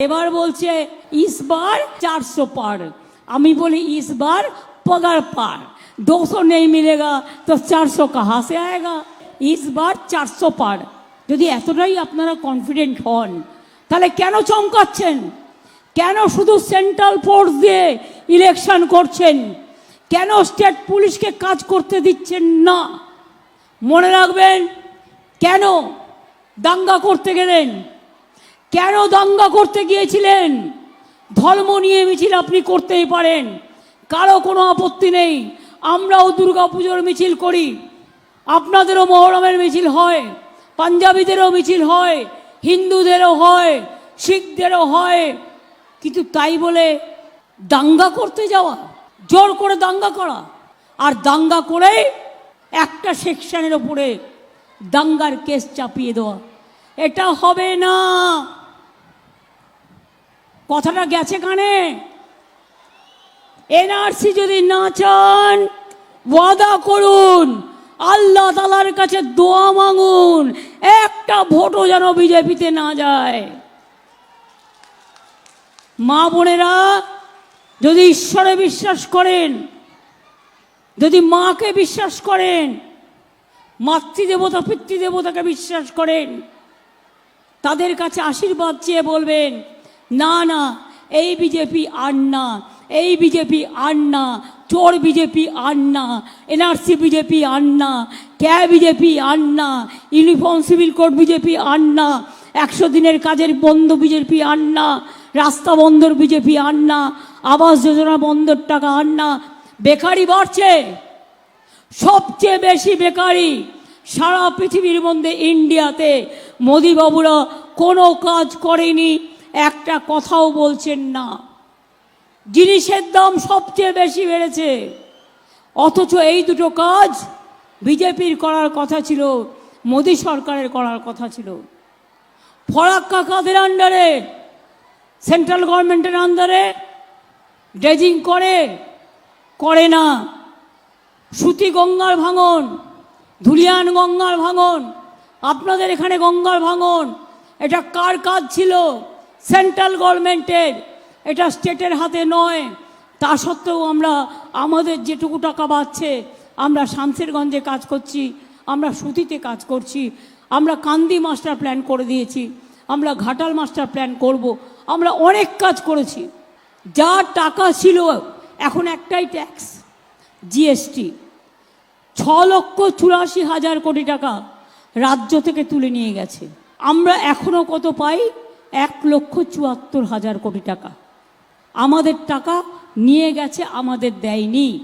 এবার বলছে इस बार चार सौ पार আমি বলি इस बार पगार पार दो सौ नहीं मिलेगा तो चार सौ कहाँ से आएगा इस बार चार सौ पार যদি এতটাই আপনারা কনফিডেন্ট হন তাহলে কেন চমকাচ্ছেন কেন শুধু সেন্ট্রাল ফোর্স দিয়ে ইলেকশন করছেন কেন স্টেট পুলিশকে কাজ করতে দিচ্ছেন না মনে রাখবেন কেন দাঙ্গা করতে গেলেন কেন দাঙ্গা করতে গিয়েছিলেন? ধর্ম নিয়ে মিছিল আপনি করতেই পারেন। কারও কোনো আপত্তি নেই। আমরাও পুজোর মিছিল করি। আপনাদেরও মহরমের মিছিল হয়। পাঞ্জাবিদেরও মিছিল হয়। হিন্দুদেরও হয়। শিখদেরও হয়। কিন্তু তাই বলে দাঙ্গা করতে যাওয়া, জোর করে দাঙ্গা করা, আর দাঙ্গা করে একটা সেকশনের ওপরে দাঙ্গার কেস চাপিয়ে দেওয়া, এটা হবে না। কথাটা গেছে কানে? এনআরসি যদি না চান, ওয়াদা করুন। আল্লাহ তালার কাছে দোয়া মাঙুন একটা ভোটও যেন বিজেপিতে না যায়। মা বোনেরা, যদি ঈশ্বরে বিশ্বাস করেন, যদি মাকে বিশ্বাস করেন, মাতৃদেবতা, পিতৃদেবতাকে বিশ্বাস করেন, তাদের কাছে আশীর্বাদ চেয়ে বলবেন না না, এই বিজেপি আর না, এই বিজেপি আর না, চোর বিজেপি আর না, এনআরসি বিজেপি আর না, ক্যা বিজেপি আর না, ইউনিফর্ম সিভিল কোড বিজেপি আর না, একশো দিনের কাজের বন্ধ বিজেপি আর না, রাস্তা বন্ধর বিজেপি আর না, আবাস যোজনা বন্ধর টাকা আর না, বেকারি বাড়ছে। সবচেয়ে বেশি বেকারি সারা পৃথিবীর মধ্যে ইন্ডিয়াতে। মোদিবাবুরা কোনো কাজ করেনি একটা কথাও বলছেন না। জিনিসের দাম সবচেয়ে বেশি বেড়েছে। অথচ এই দুটো কাজ বিজেপির করার কথা ছিল, মোদী সরকারের করার কথা ছিল। ফরাক্কা কাদের আন্ডারে, সেন্ট্রাল গভর্নমেন্টের আন্ডারে, ড্রেজিং করে করে না। সুতি গঙ্গার ভাঙন, ধুলিয়ান গঙ্গার ভাঙন, আপনাদের এখানে গঙ্গার ভাঙন, এটা কার কাজ ছিল? সেন্ট্রাল গভর্নমেন্টের, এটা স্টেটের হাতে নয়। তা সত্ত্বেও আমরা আমাদের যেটুকু টাকা বাঁচছে আমরা শামসেরগঞ্জে কাজ করছি, আমরা সুতিতে কাজ করছি, আমরা কান্দি মাস্টার প্ল্যান করে দিয়েছি, আমরা ঘাটাল মাস্টার প্ল্যান করব, আমরা অনেক কাজ করেছি। যা টাকা ছিল, এখন একটাই ট্যাক্স, জিএসটি। ছ লক্ষ চুরাশি হাজার কোটি টাকা রাজ্য থেকে তুলে নিয়ে গেছে। আমরা এখনও কত পাই? এক লক্ষ চুয়াত্তর হাজার কোটি টাকা। আমাদের টাকা নিয়ে গেছে আমাদের দেয়নি।